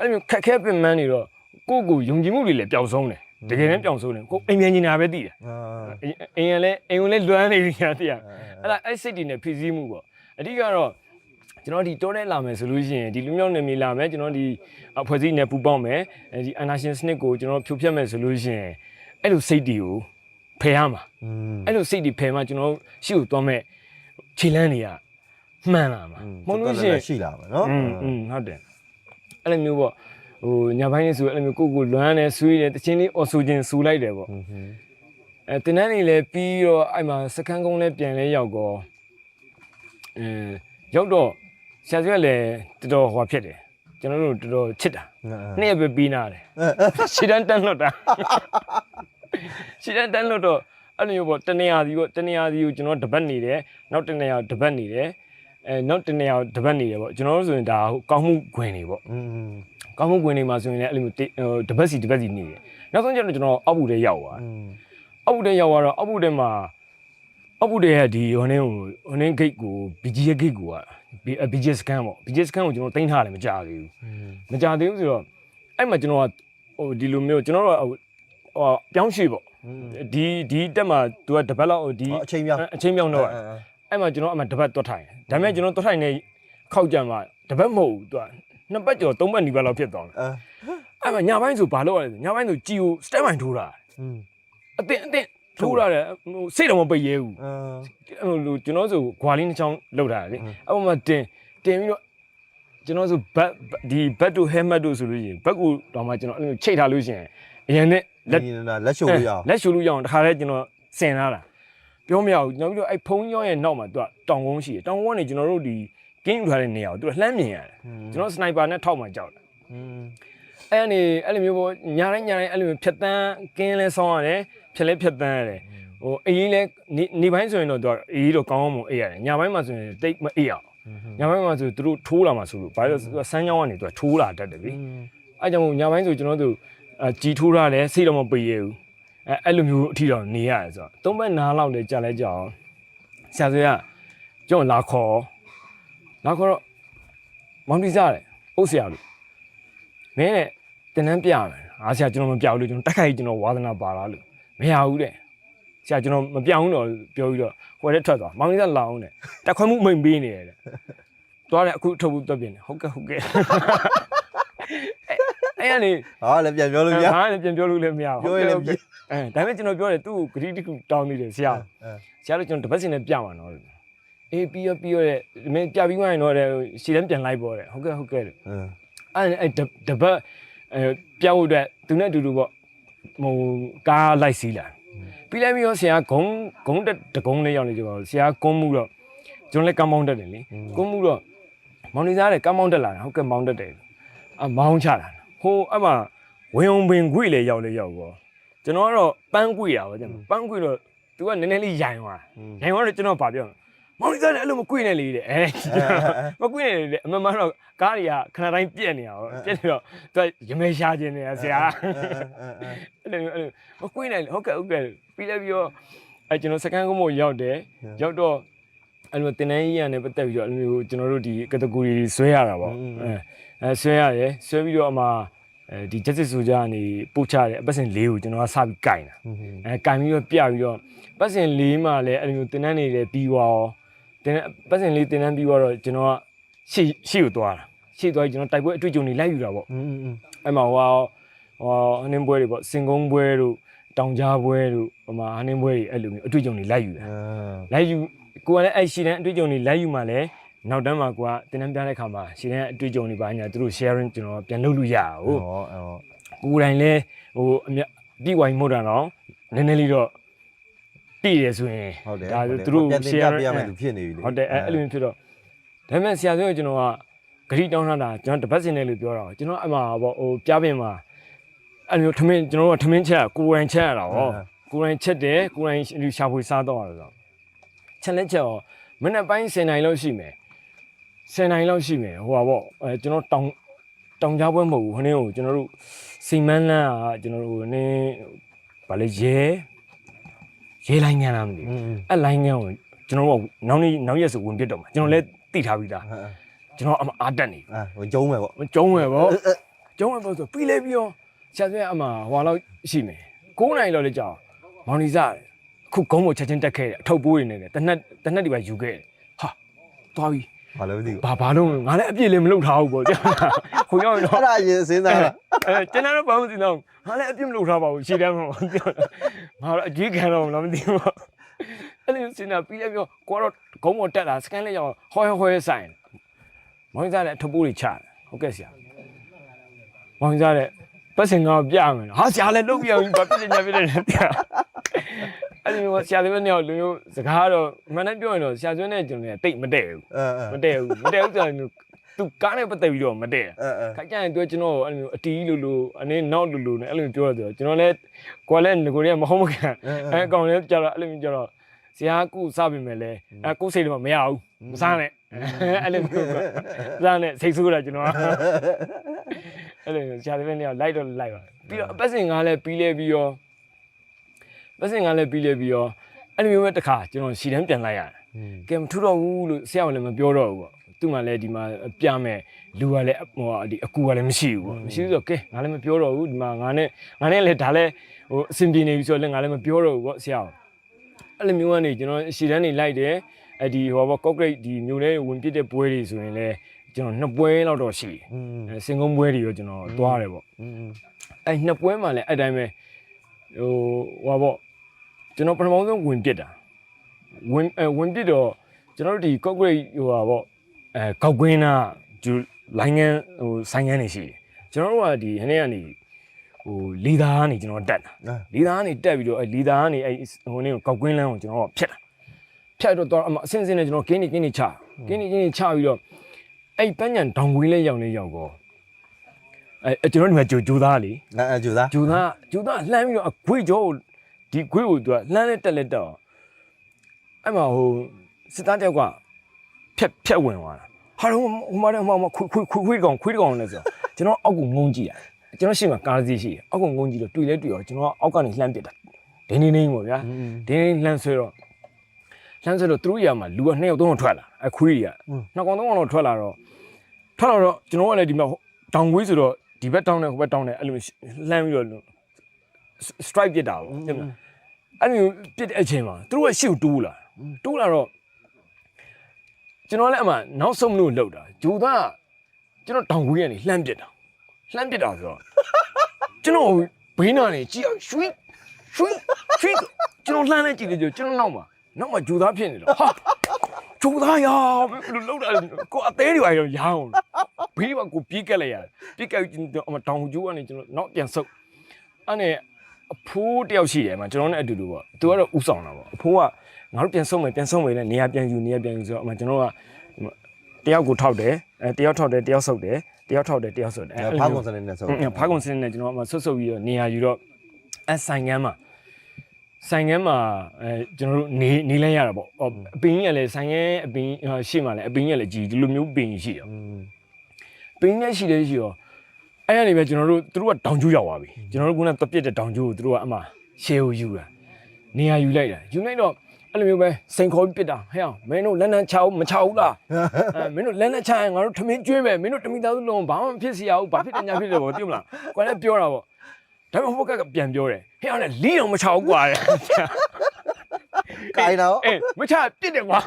အဲ့လိုမျိုးခက်ခဲပင်ပန်းနေတော့ကိုယ့်ကိုယုံကြည်မှုတွေလည်းပျောက်ဆုံးတယ်တကယ်လည်းပျောက်ဆုံးတယ်ကိုယ်အိမ်မြန်နေတာပဲသိတယ် อ่า အိမ်အိမ်ကလည်းအိမ်ကလည်းလွမ်းနေပြီညာသိရအဲ့ဒါအဲ့စိတ်တွေနဲ့ဖြည့်ဆည်းမှုပေါ့အဓိကတော့ကျွန်တော်ဒီတိုးတဲ့လာမယ်ဆိုလို့ရှိရင်ဒီလူမျိုးနယ်မြေလာမယ်ကျွန်တော်ဒီအဖွဲ့အစည်းနဲ့ပူးပေါင်းမယ်အဲဒီအနာရှင်စနစ်ကိုကျွန်တော်ဖြိုဖျက်မယ်ဆိုလို့ရှိရင်အဲ့လိုစိတ်တွေကိုဖယ်ရမှာ อืม အဲ့လိုစိတ်တွေဖယ်မှကျွန်တော်ရှေ့ကိုသွားမဲ့ခြေလန်းတွေကမှန်လာမှာမဟုတ်လို့ရှိရင် ရှိလာမှာเนาะ อืมอืมဟုတ်တယ် အဲ့လိုမျိုးပေါ့ဟိုညာဘိုင်းနေဆိုအဲ့လိုမျိုးကိုကိုလွမ်းနေဆွေးတယ်တချင်းလေးအော်ဆိုခြင်းဆူလိုက်တယ်ပေါ့อืมအဲတင်တန်းနေလဲပြီးတော့အဲ့မှာစကန်းကုန်းလဲပြန်လဲရောက်တော့အဲရောက်တော့ဆရာကြီးကလည်းတော်တော်ဟောဖြစ်တယ်ကျွန်တော်တို့တော်တော်ချစ်တာနှစ်ရက်ပဲပြီးနာတယ်ရှီတန်းတန်းလွတ်တာရှီတန်းတန်းလွတ်တော့အဲ့လိုမျိုးပေါ့တနေရာစီပေါ့တနေရာစီကိုကျွန်တော်တပတ်နေတယ်နောက်တနေရာတပတ်နေတယ် အဲနောက်တစ်နေရာတပတ်နေတယ်ပေါ့ကျွန်တော်တို့ဆိုရင်ဒါကောင်းမှုခွင်နေပေါ့ကောင်းမှုခွင်နေမှာဆိုရင်လည်းအဲ့လိုမျိုးတပတ်စီတပတ်စီနေတယ်နောက်ဆုံးကျတော့ကျွန်တော်အောက်ဘူးတဲရောက်သွားအောက်ဘူးတဲရောက်သွားတော့အောက်ဘူးတဲမှာအောက်ဘူးတဲရဲ့ဒီဟိုနင်းကိုဟိုနင်း gate ကို BG ရဲ့ gate ကိုက BG scan ပေါ့ BG scan ကိုကျွန်တော်တင်ထားတယ်မကြသေးဘူးမကြသေးဘူးဆိုတော့အဲ့မှာကျွန်တော်ကဟိုဒီလိုမျိုးကျွန်တော်တို့ဟိုပြောင်းရွှေ့ပေါ့ဒီဒီတက်မှာ तू က develop ဒီအချိန်ပြောင်းအချိန်ပြောင်းတော့ အဲ့မှာကျွန်တော်အမှတပတ်တွတ်ထိုင်ဒါပေမဲ့ကျွန်တော်တွတ်ထိုင်နေခောက်ကြမှာတပတ်မဟုတ်ဘူး तू ကနှစ်ပတ်ကျော်သုံးပတ်နီးပတ်လောက်ဖြစ်သွားတယ် အဲ အဲ့မှာညပိုင်းဆိုဘာလုပ်ရလဲဆိုညပိုင်းဆိုကြည်ကို step by ထိုးတာ อืม အတင်းအတင်းထိုးရတယ်ဟိုစိတ်တော့မပိတ်ရဲဘူး အာ ဟိုလိုကျွန်တော်ဆိုဂွာလင်းတစ်ချောင်းလောက်တာလေအဲ့ပေါ်မှာတင်တင်ပြီးတော့ကျွန်တော်ဆိုဘတ်ဒီဘတ်တို့ဟဲမတ်တို့ဆိုလို့ရှိရင်ဘတ်ကူတော့မှကျွန်တော်အဲ့လိုချိတ်ထားလို့ရှိရင်အရင်နဲ့လက် ဒီနာလက်ရှိုးလို့ရအောင် လက်ရှူလို့ရအောင်တခါလဲကျွန်တော်စင်ထားတာ ပြောမရဘူးနောက်ပြီးတော့အဲ့ဖုံးရောရဲ့နောက်မှာသူကတောင်ကုန်းရှိတယ်တောင်ကုန်းကနေကျွန်တော်တို့ဒီကင်းယူထားတဲ့နေရာကိုသူကလှမ်းမြင်ရတယ်ကျွန်တော်စနိုက်ပါနဲ့ထောက်မှကြောက်တယ်อืมအဲ့အနေအဲ့လိုမျိုးပေါ့ညာတိုင်းညာတိုင်းအဲ့လိုမျိုးဖြတ်တန်းကင်းလဲဆောင်းရတယ်ဖြတ်လဲဖြတ်တန်းရတယ်ဟိုအေးလဲနေနေပိုင်းဆိုရင်တော့သူကအေးတော့ကောင်းကောင်းမအေးရတယ်ညာပိုင်းမှာဆိုရင်တိတ်မအေးအောင်ညာပိုင်းမှာဆိုသူတို့ထိုးလာမှာဆိုလို့ဘာလို့လဲဆိုတော့ဆန်းချောင်းကနေသူကထိုးလာတတ်တယ်လေအဲ့ကြောင့်မို့ညာပိုင်းဆိုကျွန်တော်တို့အကြည်ထိုးရတယ်စိတ်တော့မပိရဘူး အဲအဲ့လိုမျိုးအထီတော့နေရတယ်ဆိုတော့သုံးဘက်နားလောက်လဲကြာလဲကြာအောင်ဆရာဆွေကကျွန်တော်လာခေါ်လာခေါ်တော့မောင်တီစားတယ်အုပ်ဆရာလို့မင်းနဲ့တင်တန်းပြမယ်အားဆရာကျွန်တော်မပြောက်လို့ကျွန်တော်တက်ခိုက်ကျွန်တော်ဝါသနာပါလားလို့မရဘူးတဲ့ဆရာကျွန်တော်မပြောင်းတော့ပြောပြီးတော့ဟိုထဲထွက်သွားမောင်လေးကလောင်းတဲ့တက်ခွဲမှုမိန်ပေးနေတယ်တဲ့သွားတယ်အခုထုတ်ဖို့တွက်ပြင်တယ်ဟုတ်ကဲ့ဟုတ်ကဲ့ အဲ့အဲ့ကနေဟာလည်းပြန်ပြောလို့ရငါလည်းပြန်ပြောလို့လည်းမရဘူးပြောရင်လည်းဟုတ်ကဲ့အဲဒါပေမဲ့ကျွန်တော်ပြောတယ်သူ့ကိုဂရီတခုတောင်းနေတယ်ဆရာအဲဆရာတို့ကျွန်တော်တပတ်စင်နဲ့ပြမှာနော်အေးပြီးရပြီးရတဲ့မင်းပြပြီးမှရင်တော့တဲ့ရှည်တန်းပြန်လိုက်ပေါ်တယ်ဟုတ်ကဲ့ဟုတ်ကဲ့တဲ့အင်းအဲ့အဲ့တတပတ်အဲပြောက်ဖို့အတွက်သူနဲ့အတူတူပေါ့ဟိုကားလိုက်စီးလာပြီးလိုက်ပြီးတော့ဆရာဂုံဂုံတက်တကုံးလေးရောက်နေကြပါဆရာကုန်းမှုတော့ကျွန်တော်လည်းကမ်းမောင်းတက်တယ်လေကုန်းမှုတော့မောင်နေစားတယ်ကမ်းမောင်းတက်လာတယ်ဟုတ်ကဲ့မောင်းတက်တယ်အမောင်းချလာ ဟိုအမှဝင်ုံပင်ခွေလေရောက်လေရောက်ပေါ့ကျွန်တော်ကတော့ပန်းခွေတာပေါ့ကျွန်တော်ပန်းခွေတော့ तू ကနည်းနည်းလေးရိုင်သွားရိုင်သွားတော့ကျွန်တော်ဗာပြောမောင်လေးသားလည်းအဲ့လိုမကွေ့နဲ့လေတဲ့အဲမကွေ့နဲ့လေတဲ့အမှန်မှန်တော့ကားတွေကခဏတိုင်းပြက်နေတာပေါ့ပြက်နေတော့ तू ရမဲရှားခြင်းနေတာဆရာအဲ့လိုအဲ့လိုမကွေ့နဲ့ဟုတ်ကဲ့ဟုတ်ကဲ့ပြီးလည်းပြီးတော့အဲကျွန်တော်စကန်ကုန်းမို့ရောက်တယ်ရောက်တော့အဲ့လိုတင်တန်းကြီးရနဲ့ပတ်သက်ပြီးတော့အဲ့လိုမျိုးကျွန်တော်တို့ဒီကတဂူရီဆွဲရတာပေါ့အဲ အဲဆွဲရတယ်ဆွဲပြီးတော့အမှအဲဒီ justice ဆိုကြကနေပို့ချတယ်အပတ်စဉ်၄ကိုကျွန်တော်ကစပြီးကင်တာအဲကင်ပြီးတော့ပြပြီးတော့ပတ်စဉ်၄မှာလည်းအဲ့လိုမျိုးတင်တန်းနေလည်းပြီးသွားရောတင်ပတ်စဉ်၄တင်တန်းပြီးသွားတော့ကျွန်တော်ကရှေ့ရှေ့ကိုသွားတာရှေ့သွားပြီးကျွန်တော်တိုက်ပွဲအတွေ့အကြုံတွေလိုက်ယူတာပေါ့อืมအဲ့မှာဟိုဟာဟိုအနှင်းပွဲတွေပေါ့စင်ကုန်းပွဲတို့တောင်ကြားပွဲတို့ဟိုမှာအနှင်းပွဲတွေအဲ့လိုမျိုးအတွေ့အကြုံတွေလိုက်ယူတာအာလိုက်ယူကိုကလည်းအဲ့ရှီတန်းအတွေ့အကြုံတွေလိုက်ယူမှလည်း နောက်တန်းမှာကိုကတင်တန်းပြတဲ့ခါမှာရှီတန်းအတွေ့အကြုံတွေပါညာသူတို့ sharing ကျွန်တော်ပြန်လုပ်လို့ရအောင်ဟောဟောကိုယ်တိုင်လည်းဟိုအမြပြီးဝိုင်းမို့တာတော့နည်းနည်းလေးတော့ပြည်ရဆိုရင်ဟုတ်တယ်ဒါသူတို့ပြန်တင်ပြ share ပေးရမယ်သူဖြစ်နေပြီလေဟုတ်တယ်အဲ့အဲ့လိုမျိုးဖြစ်တော့ဒါပေမဲ့ဆရာပြောကျွန်တော်ကဂရိတောင်းထားတာကျွန်တော်တပတ်စင်နဲ့လို့ပြောတာကျွန်တော်အမှပေါ့ဟိုပြပင်မှာအဲ့လိုမျိုးထမင်းကျွန်တော်ကထမင်းချက်ကိုယ်တိုင်ချက်ရတာဟောကိုယ်တိုင်ချက်တယ်ကိုယ်တိုင်လူရှာဖွေစားတော့ရတော့ချက်လက်ချက်ဟောမနေ့ပိုင်း10နိုင်လောက်ရှိမယ် 10နိုင်လောက်ရှိမယ်ဟိုပါပေါ့အဲကျွန်တော်တောင်တောင်ကြားပွဲမဟုတ်ဘူးခင်းကိုကျွန်တော်တို့စိန်မန်းလန်းကကျွန်တော်တို့နင်းဗာလေရဲရဲလိုင်းငန်းလားမသိဘူးอืมအဲ့လိုင်းငန်းကိုကျွန်တော်တို့ကနောက်နေ့နောက်ရက်ဆိုဝင်ပြစ်တော့မှာကျွန်တော်လည်းသိထားပြီးသားအာကျွန်တော်အမအားတက်နေအာဟိုကျုံးမယ်ပေါ့ကျုံးမယ်ဗောကျုံးမယ်ဗောဆိုပြီးလဲပြီးတော့ဆရာဆွေအမဟွာလောက်ရှိမယ်9နိုင်လောက်လည်းကြာအောင်မောင်လီစားခုကုန်းကိုချက်ချင်းတက်ခဲ့တယ်အထုပ်ပိုးတွေနေတယ်တနက်တနက်ဒီပါယူခဲ့တယ်ဟာသွားပြီ ဘာလို့မသိဘူးဘာဘာလို့ငါလည်းအပြည့်လည်းမလုပ်ထားဘူးဗောကြာဟိုရောက်ရင်တော့အဲ့ဒါရင်စဉ်းစားတာအဲကျွန်တော်တော့ဘာမှမသိတော့ငါလည်းအပြစ်မလုပ်ထားပါဘူးရှေ့တန်းမှာပြောငါတော့အကြီးခံတော့မလားမသိဘူးအဲ့လိုစင်တာပြီးရပြောကိုကတော့ဂုံးပေါ်တက်လာစကန်လေးရောက်ဟောဟောဆိုင်မောင်စားလည်းထပိုးတွေချတယ်ဟုတ်ကဲ့ဆရာမောင်စားလည်းပတ်စင်ကပြမယ်ဟာဆရာလည်းလုပ်ပြအောင်ဘာဖြစ်နေညာဖြစ်နေလဲပြ အဲ့ဒီမျိုးဆရာတွေနဲ့လူမျိုးစကားတော့မှန်တယ်ပြောရင်တော့ဆရာကျွန်းနဲ့ကျွန်တော်တိတ်မတည့်ဘူးအာအာမတည့်ဘူးမတည့်ဘူးဆိုရင်သူကားနဲ့ပတ်သက်ပြီးတော့မတည့်အာအာခါကျရင်သူကကျွန်တော်ကိုအဲ့လိုမျိုးအတီးလိုလိုအနေနောက်လိုလိုနဲ့အဲ့လိုမျိုးပြောရတယ်ကျွန်တော်လည်းကိုယ်လည်းငကိုရီးမဟုတ်မခံအဲအကောင်လည်းကြတော့အဲ့လိုမျိုးကြတော့ဇာကုစပြီမဲ့လဲအဲကိုယ်စိတ်တော့မရဘူးမစားနဲ့အဲ့လိုမျိုးကစားနဲ့စိတ်ဆိုးတာကျွန်တော်ကအဲ့လိုမျိုးဇာတဲ့နေ့ကလိုက်တော့လိုက်ပါပြီးတော့အပတ်စဉ်ကလည်းပြီးလဲပြီးရော လက်စင်ကလည်းပြီးလဲပြီးတော့အဲ့လိုမျိုးပဲတစ်ခါကျွန်တော်ရှီတန်းပြန်လိုက်ရတယ်။ကဲမထူတော့ဘူးလို့ဆရာကလည်းမပြောတော့ဘူးပေါ့။သူ့မှာလည်းဒီမှာပြမဲ့လူကလည်းဟိုဒီအကူကလည်းမရှိဘူးပေါ့။မရှိဘူးဆိုတော့ကဲငါလည်းမပြောတော့ဘူးဒီမှာငါနဲ့ငါနဲ့လည်းဒါလည်းဟိုအဆင်ပြေနေပြီဆိုတော့လည်းငါလည်းမပြောတော့ဘူးပေါ့ဆရာက။အဲ့လိုမျိုးကနေကျွန်တော်ရှီတန်းနေလိုက်တယ်။အဲ့ဒီဟိုပေါ့ကော့ဂရိတ်ဒီမျိုးလေးဝင်ပြစ်တဲ့ပွဲတွေဆိုရင်လည်းကျွန်တော်နှစ်ပွဲလောက်တော့ရှိတယ်။အဲစင်ကုန်းပွဲတွေရောကျွန်တော်သွားတယ်ပေါ့။အဲနှစ်ပွဲမှာလည်းအဲ့တိုင်းပဲဟိုဟိုပေါ့ ကျွန်တော်ပထမဆုံးဝင်ပြစ်တာဝင်အဲဝင်ပြစ်တော့ကျွန်တော်တို့ဒီကော့ဂရိတ်ဟိုဟာပေါ့အဲကောက်ကွင်းနာဂျူလိုင်းငန်းဟိုဆိုင်ငန်းနေရှိတယ်ကျွန်တော်တို့ကဒီဟနေ့ကနေဟိုလီသားကနေကျွန်တော်တက်တာအာလီသားကနေတက်ပြီးတော့အဲလီသားကနေအဲဟိုနေ့ကောက်ကွင်းလမ်းကိုကျွန်တော်ဖြတ်တာဖြတ်တော့တော့အမအစင်းစင်းနဲ့ကျွန်တော်ကင်းနေကင်းနေချကင်းနေကင်းနေချပြီးတော့အဲ့ပန်းညံတောင်ကွင်းလေးရောက်နေရောက်တော့အဲကျွန်တော်ဒီမှာဂျိုဂျိုသားလေအာအာကျူသားဂျူသားဂျူသားလှမ်းပြီးတော့အခွေကြောကို ဒီခွေကိုသူကလှမ်းလက်တက်လက်တက်အောင်အဲ့မှာဟိုစစ်သားတယောက်ကဖြက်ဖြက်ဝင်သွားတာဟာတော့ဟိုမှာတော့ဟိုမှာခွေခွေခွေခွေကောင်ခွေကောင်လဲဆိုတော့ကျွန်တော်အောက်ကိုငုံကြည့်ရကျွန်တော်ရှေ့မှာကားစီးရှိတယ်အောက်ကိုငုံကြည့်တော့တွေ့လဲတွေ့ရောကျွန်တော်အောက်ကနေလှမ်းပစ်တာဒင်းနေနေပေါ့ဗျာဒင်းနေလှမ်းဆွဲတော့လှမ်းဆွဲတော့သူတို့ရမှာလူကနှစ်ယောက်သုံးယောက်ထွက်လာအခွေးတွေကနှစ်ကောင်သုံးကောင်တော့ထွက်လာတော့ထွက်လာတော့ကျွန်တော်ကလည်းဒီမှာတောင်ခွေးဆိုတော့ဒီဘက်တောင်းတယ်ဟိုဘက်တောင်းတယ်အဲ့လိုလှမ်းပြီးတော့ strike ပြစ်တာပေါ့ဟုတ်မလားအဲ့လိုပြစ်တဲ့အချိန်မှာသူတို့ကရှေ့ကိုတိုးလာတိုးလာတော့ကျွန်တော်လည်းအမှနောက်ဆုံးမလို့လှုပ်တာဂျူသားကျွန်တော်တောင်ခွေးကနေလှမ်းပြစ်တာလှမ်းပြစ်တာဆိုတော့ကျွန်တော်ဘေးနာနေကြည့်အောင်ရွှိရွှိရွှိကျွန်တော်လှမ်းလဲကြည့်လို့ကျွန်တော်နောက်မှာနောက်မှာဂျူသားဖြစ်နေတော့ဟာဂျူသားရာဘယ်လိုလှုပ်တာလဲကိုအသေးတွေပါရောရအောင်ဘေးမှာကိုပြေးကက်လိုက်ရတယ်ပြေးကက်ပြီးအမတောင်ကျိုးကနေကျွန်တော်နောက်ပြန်ဆုပ်အဲ့နဲ့ အဖိုးတယောက်ရှိတယ်မှကျွန်တော်နဲ့အတူတူပေါ့သူကတော့ဥဆောင်တာပေါ့အဖိုးကငါတို့ပြန်ဆုံးမယ်ပြန်ဆုံးမယ်နဲ့နေရာပြန်ယူနေရာပြန်ယူဆိုတော့အမှကျွန်တော်ကတယောက်ကိုထောက်တယ်အဲတယောက်ထောက်တယ်တယောက်ဆုပ်တယ်တယောက်ထောက်တယ်တယောက်ဆုပ်တယ်အဲဖားကွန်စနစ်နဲ့ဆုပ်ဖားကွန်စနစ်နဲ့ကျွန်တော်အမှဆွတ်ဆုပ်ပြီးတော့နေရာယူတော့အဲဆိုင်ကမ်းမှာဆိုင်ကမ်းမှာအဲကျွန်တော်တို့နေနေလဲရတာပေါ့အပင်းကြီးကလည်းဆိုင်ကမ်းအပင်းရှေ့မှာလည်းအပင်းကြီးကလည်းကြီးဒီလိုမျိုးပင်းကြီးရှိရောပင်းကြီးရှိတယ်ရှိရော အဲ့ရနေပဲကျွန်တော်တို့သူတို့ကတောင်ကျိုးရောက်သွားပြီကျွန်တော်တို့ကတပြစ်တဲ့တောင်ကျိုးကိုသူတို့ကအမှရှေကိုယူတာနေရာယူလိုက်တာယူလိုက်တော့အဲ့လိုမျိုးပဲစိန်ခေါ်ပြီးပစ်တာဟဲ့အောင်မင်းတို့လက်နက်ချအောင်မချဘူးလားအဲမင်းတို့လက်နက်ချရင်ငါတို့ထမင်းကျွေးမယ်မင်းတို့တမိသားစုလုံးဘာမှမဖြစ်စီရဘူးဘာဖြစ်တယ်ညာဖြစ်တယ်ပေါ့သိမလားကွာလည်းပြောတာပေါ့ဒါပေမဲ့ဟိုဘက်ကပြန်ပြောတယ်ဟဲ့အောင်လည်းလီအောင်မချဘူးကွာတဲ့ကိုင်တော့အေးမချပြစ်တယ်ကွာ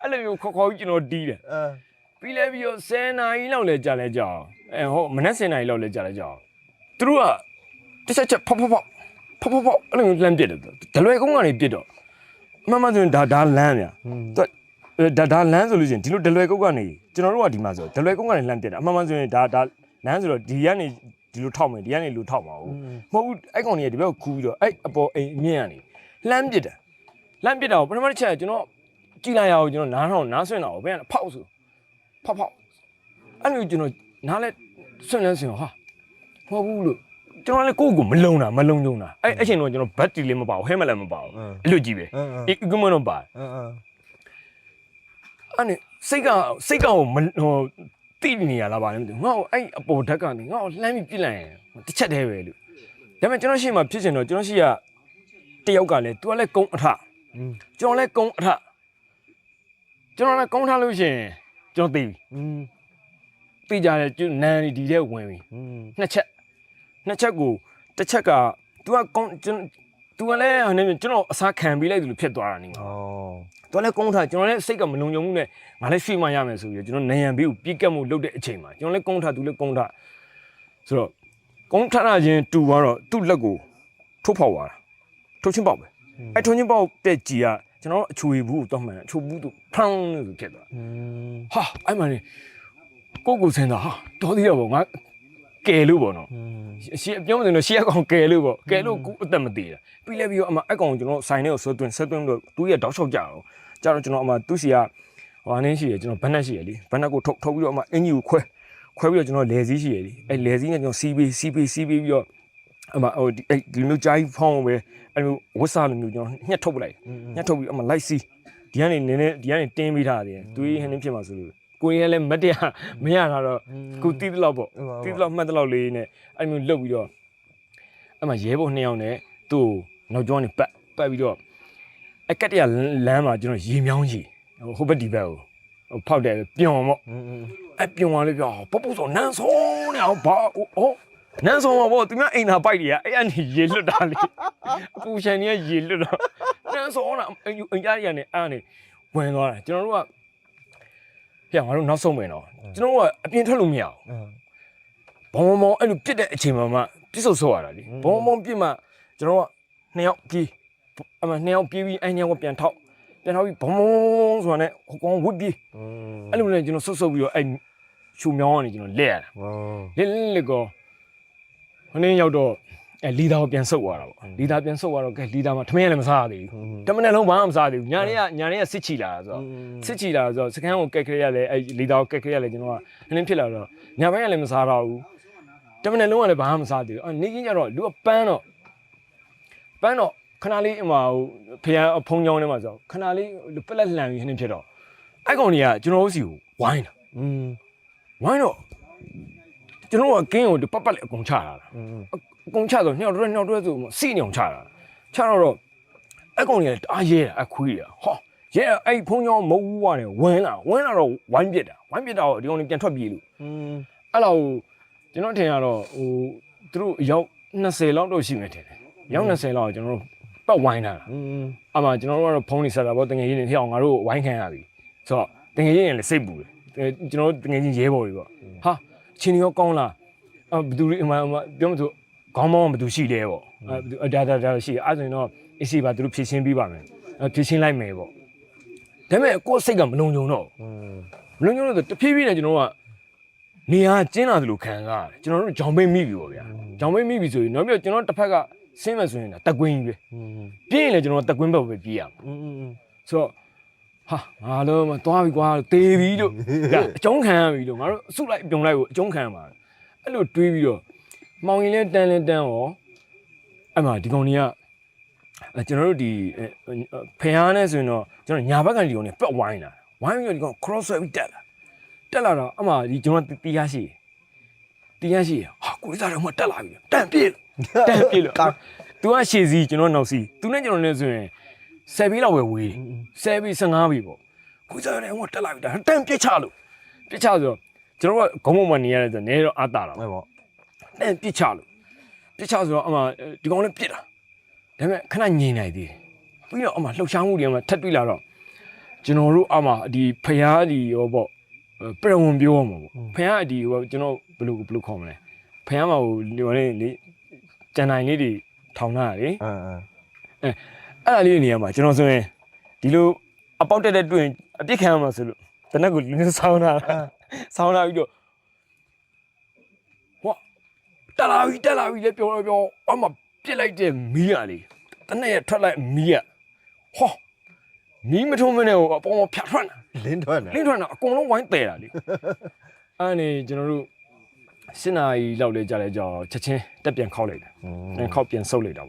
အဲ့လိုမျိုးခေါ်ခေါ်ပြီးကျွန်တော်တီးတယ်အဲပြီးလဲပြီးတော့10နာရီလောက်လဲကြာလဲကြာအောင် အဲဟုတ်မနက်10နာရီလောက်လဲကြာလဲကြာအောင်သူတို့ကတစ်ချက်ချက်ဖောက်ဖောက်ဖောက်ဖောက်ဖောက်ဖောက်အဲ့လိုမျိုးလမ်းပြစ်တယ်ဒလွယ်ကုန်းကနေပြစ်တော့အမှန်မှန်ဆိုရင်ဒါဒါလမ်းဗျာသူဒါဒါလမ်းဆိုလို့ရှိရင်ဒီလိုဒလွယ်ကုန်းကနေကျွန်တော်တို့ကဒီမှာဆိုဒလွယ်ကုန်းကနေလမ်းပြစ်တာအမှန်မှန်ဆိုရင်ဒါဒါလမ်းဆိုတော့ဒီကနေဒီလိုထောက်မယ်ဒီကနေလူထောက်မှာဟုတ်မဟုတ်ဘူးအဲ့ကောင်ကြီးကဒီဘက်ကိုခူးပြီးတော့အဲ့အပေါ်အိမ်အမြင့်ကနေလမ်းပြစ်တာလမ်းပြစ်တာကိုပထမတစ်ချက်ကကျွန်တော်ကြည်လိုက်ရအောင်ကျွန်တော်နားထောင်နားဆွင့်တာကိုဘယ်ကဖောက်ဆိုဖောက်ဖောက်အဲ့လိုကျွန်တော်နားလဲ ဆွန့်လန်းစင်ဟာမဟုတ်ဘူးလို့ကျွန်တော်လည်းကိုယ့်ကိုမလုံတာမလုံညုံတာအဲ့အချိန်တော့ကျွန်တော်ဘတ်တီလေးမပါဘူးဟဲမလည်းမပါဘူးအလွတ်ကြီးပဲအေးကမတော့ပါအဲ့နဲ့စိတ်ကစိတ်ကဟိုဟိုတိနေရလားပါလဲမသိဘူးငါ့ကိုအဲ့အပေါ်ဓာတ်ကနေငါ့ကိုလှမ်းပြီးပြစ်လိုက်ရင်တစ်ချက်တည်းပဲလို့ဒါပေမဲ့ကျွန်တော်ရှေ့မှာဖြစ်ချင်တော့ကျွန်တော်ရှေ့ကတယောက်ကလည်း तू ကလည်းကုန်းအထကျွန်တော်လည်းကုန်းအထကျွန်တော်လည်းကုန်းထလို့ရှင်ကျွန်တော်သိပြီ သိကြတယ်နန်ဒီတဲ့ဝင်ပြီနှစ်ချက်နှစ်ချက်ကိုတစ်ချက်က तू ကကောင်း तू ကလည်းဟိုနေကျွန်တော်အစားခံပြီးလိုက်သူလို့ဖြစ်သွားတာနေမှာဩ तू ကလည်းကုန်းထားကျွန်တော်လည်းစိတ်ကမလုံခြုံဘူးနဲ့ငါလည်းရွှေ့မှရမယ်ဆိုပြီးတော့ကျွန်တော်နယံဘေးကိုပြစ်ကတ်မှုလုပ်တဲ့အချိန်မှာကျွန်တော်လည်းကုန်းထား तू လည်းကုန်းထားဆိုတော့ကုန်းထားတာချင်းတူသွားတော့သူ့လက်ကိုထုတ်ဖောက်သွားတာထုတ်ချင်းပေါက်ပဲအဲထုတ်ချင်းပေါက်တဲ့ကြီကကျွန်တော်အချွေဘူးကိုတော့မှန်အချွေဘူးသူဖန်းလို့ဖြစ်သွားတာဟာအဲ့မှနေ ကိုကိုစင်တာဟာတော်သေးရပေါ့ငါကယ်လို့ပေါ့နော်อืมရှေ့ပြောမစင်တော့ရှေ့အကောင်ကယ်လို့ပေါ့ကယ်လို့ကိုအသက်မသေးတာပြီးလဲပြီးတော့အမအကောင်ကျွန်တော်ဆိုင်ထဲကိုဆွဲသွင်းဆွဲသွင်းတော့သူရဲ့တောက်လျှောက်ကြအောင်ကြတော့ကျွန်တော်အမသူ့စီကဟိုအနေရှိရကျွန်တော်ဘက်နက်ရှိရလေဘက်နက်ကိုထုတ်ထုတ်ပြီးတော့အမအင်ကြီးကိုခွဲခွဲပြီးတော့ကျွန်တော်လယ်စည်းရှိရလေအဲလယ်စည်းနဲ့ကျွန်တော်စီးပေးစီးပေးစီးပေးပြီးတော့အမဟိုဒီဒီမျိုးကြားကြီးဖောင်းပဲအဲမျိုးဝတ်စားလိုမျိုးကျွန်တော်ညှက်ထုတ်ပလိုက်ညှက်ထုတ်ပြီးအမလိုက်စီးဒီကနေနည်းနည်းဒီကနေတင်းပေးထားတယ်သူကြီးဟင်းနေဖြစ်မှာဆိုလို့ ကိုရင်းကလည်းမတရားမရတာတော့ခုတီးတလောက်ပေါ့တီးတလောက်မှတ်တလောက်လေးနဲ့အဲ့မျိုးလှုပ်ပြီးတော့အဲ့မှာရဲဘော်နှစ်ယောက်နဲ့သူ့ကိုနောက်ကျောင်းနေပတ်ပတ်ပြီးတော့အကက်တရလမ်းမှာကျွန်တော်ရေမြောင်းကြီးဟိုဘက်ဒီဘက်ကိုဖောက်တယ်ပြွန်ပေါ့အပြွန်ကလေးပြောပပူစောနန်းဆုံးနေအောင်ဘာဟောနန်းဆောင်ပါဗောသူများအိမ်သာပိုက်တွေကအဲ့အနေရေလွတ်တာလေအပူရှန်ကြီးရေလွတ်တော့နန်းဆောင်တာအိမ်အိမ်ကြီးကနေအဲ့အနေဝင်သွားတာကျွန်တော်တို့က ဖေငါတို့နောက်ဆုံးမယ်နော်ကျွန်တော်ကအပြင်ထွက်လို့မရအောင်ဘောင်ဘောင်အဲ့လိုပြစ်တဲ့အချိန်မှာမှပြစ်စုံဆော့ရတာလေဘောင်ဘောင်ပြစ်မှကျွန်တော်ကနှစ်ယောက်ပြေးအမှနှစ်ယောက်ပြေးပြီးအဲ့နှစ်ယောက်ကပြန်ထောက်ပြန်ထောက်ပြီးဘောင်ဘောင်ဆိုတာနဲ့ဟိုကောင်ဝစ်ပြေးအဲ့လိုနဲ့ကျွန်တော်ဆုတ်ဆုတ်ပြီးတော့အဲ့ရှူမြောင်းကနေကျွန်တော်လက်ရတာလက်လက်ကောခင်းရောက်တော့ အဲလီဒါကိုပြန်ဆုတ်သွားတာပေါ့လီဒါပြန်ဆုတ်သွားတော့ကဲလီဒါမှာထမင်းလည်းမစားရသေးဘူးတမနဲ့လုံးဘာမှမစားရသေးဘူးညာနေ့ကညာနေ့ကစစ်ချီလာဆိုတော့စစ်ချီလာဆိုတော့စကန်ကိုကက်ခရရလဲအဲလီဒါကိုကက်ခရရလဲကျွန်တော်ကနှင်းဖြစ်လာတော့ညာဘက်ကလည်းမစားတော့ဘူးတမနဲ့လုံးကလည်းဘာမှမစားသေးဘူးအော်နေကင်းကြတော့လူကပန်းတော့ပန်းတော့ခဏလေးအမဟိုဖျံဖုံချောင်းထဲမှာဆိုခဏလေးပလက်လှန်ပြီးနှင်းဖြစ်တော့အဲ့ကောင်ကြီးကကျွန်တော်တို့စီကိုဝိုင်းတာอืมဝိုင်းတော့ကျွန်တော်ကကင်းကိုပတ်ပတ်လေးအကုန်ချတာလားအ အကုန်ချတော့ညှောက်တွဲညှောက်တွဲဆိုစီနေအောင်ချတာချတော့တော့အဲ့ကောင်ကြီးကအားရဲတာအခွေးတာဟောရဲအဲ့ဖုံးကြောင်းမဟုတ်ဘူးကွာနေဝင်းလာဝင်းလာတော့ဝိုင်းပစ်တာဝိုင်းပစ်တော့ဒီကောင်ကြီးပြန်ထွက်ပြေးလို့ อืม အဲ့လောက်ကျွန်တော်ထင်ရတော့ဟိုသူတို့အယောက်20လောက်တော့ရှိမယ်ထင်တယ်အယောက်20လောက်ကျွန်တော်တို့ပတ်ဝိုင်းလာတာ อืม အမှကျွန်တော်တို့ကတော့ဖုံးနေဆက်တာပေါ့တငယ်ချင်းတွေဖျောက်ငါတို့ဝိုင်းခံရပြီဆိုတော့တငယ်ချင်းတွေလည်းစိတ်ပူတယ်အဲကျွန်တော်တို့တငယ်ချင်းရဲဘော်တွေပေါ့ဟာချင်းရောကောင်းလားအဘယ်သူတွေအမှအမှပြောမသူ ခေါင်းပေါင်းကဘယ်သူရှိလဲပေါ့အဲဒါဒါဒါရှိအဲ့ဆိုရင်တော့ AC ပါသူတို့ဖြည့်ရှင်းပြီးပါမယ်ဖြည့်ရှင်းလိုက်မယ်ပေါ့ဒါပေမဲ့ကိုယ်စိတ်ကမလုံခြုံတော့ဘူးမလုံခြုံလို့ဆိုတဖြည်းဖြည်းနဲ့ကျွန်တော်ကနေရာကျင်းလာသလိုခံစားရတယ်ကျွန်တော်တို့ဂျောင်ပိတ်မိပြီပေါ့ဗျာဂျောင်ပိတ်မိပြီဆိုရင်နောက်ပြီးတော့ကျွန်တော်တစ်ဖက်ကဆင်းမယ်ဆိုရင်တက်ကွင်းကြီးပဲပြင်းရင်လည်းကျွန်တော်တက်ကွင်းဘက်ပဲပြေးရမှာဆိုတော့ဟာငါလုံးမသွားပြီကွာတေးပြီလို့အကျုံးခံရပြီလို့ငါတို့အဆုလိုက်ပြုံလိုက်ကိုအကျုံးခံရမှာအဲ့လိုတွေးပြီးတော့ မှောင်ရင်လဲတန်းလဲတန်းရောအဲ့မှာဒီကောင်ကြီးကအဲကျွန်တော်တို့ဒီအဲဖះနဲ့ဆိုရင်တော့ကျွန်တော်ညာဘက်ကဒီကောင်ကြီးပက်ဝိုင်းလာဝိုင်းပြီးတော့ဒီကောင် cross ဆွဲပြီးတက်လာတက်လာတော့အမှဒီကျွန်တော်တီးရရှိတယ်တီးရရှိရဟာကိုယ်စားတော့မှတက်လာပြီတန်ပြေးတန်ပြေးလို့ तू ကရှေ့စီကျွန်တော်နောက်စီ तू နဲ့ကျွန်တော်နဲ့ဆိုရင်10ဘီလောက်ပဲဝေးတယ်10ဘီ15ဘီပေါ့ကိုယ်စားလည်းဟိုတက်လာပြီဒါတန်ပြစ်ချလို့ပြစ်ချဆိုတော့ကျွန်တော်ကဂုံးမမနေရတယ်ဆိုနေတော့အတားတာအဲ့ပေါ့ တန်ပြစ်ချလို့ပြစ်ချဆိုတော့အမှဒီကောင်လည်းပြစ်တာဒါပေမဲ့ခဏငြိမ်နိုင်သေးတယ်ပြီးတော့အမှလှုပ်ရှားမှုတွေအမှထပ်တွေ့လာတော့ကျွန်တော်တို့အမှဒီဖျားဒီရောပေါ့ပြဝန်ပြောရမှာပေါ့ဖျားဒီဟိုကျွန်တော်ဘယ်လိုဘယ်လိုခေါ်မလဲဖျားမှာဟိုဒီလိုလေးလေကြံနိုင်လေးတွေထောင်ထားတာလေအင်းအင်းအဲ့ဒါလေးနေရာမှာကျွန်တော်ဆိုရင်ဒီလိုအပေါက်တက်တဲ့တွေ့ရင်အပြစ်ခံရမှာဆိုလို့တနက်ကိုလူနေဆောင်းတာဆောင်းလာပြီးတော့ဟော တက်လာပြီတက်လာပြီလေပြောတော့ပြောအမပြစ်လိုက်တဲ့မီးရလေတနက်ရထွက်လိုက်မီးရဟောမီးမထုံးမနဲ့ဟိုအပေါ်မှာဖြတ်ထွက်တာလင်းထွက်နေလင်းထွက်တာအကုန်လုံးဝိုင်းတဲတာလေအဲ့နေကျွန်တော်တို့ရှင်းနာရီလောက်လေးကြာလဲကြောချက်ချင်းတက်ပြန်ခောက်လိုက်တယ်อืมအဲခောက်ပြန်ဆုပ်လိုက်တာ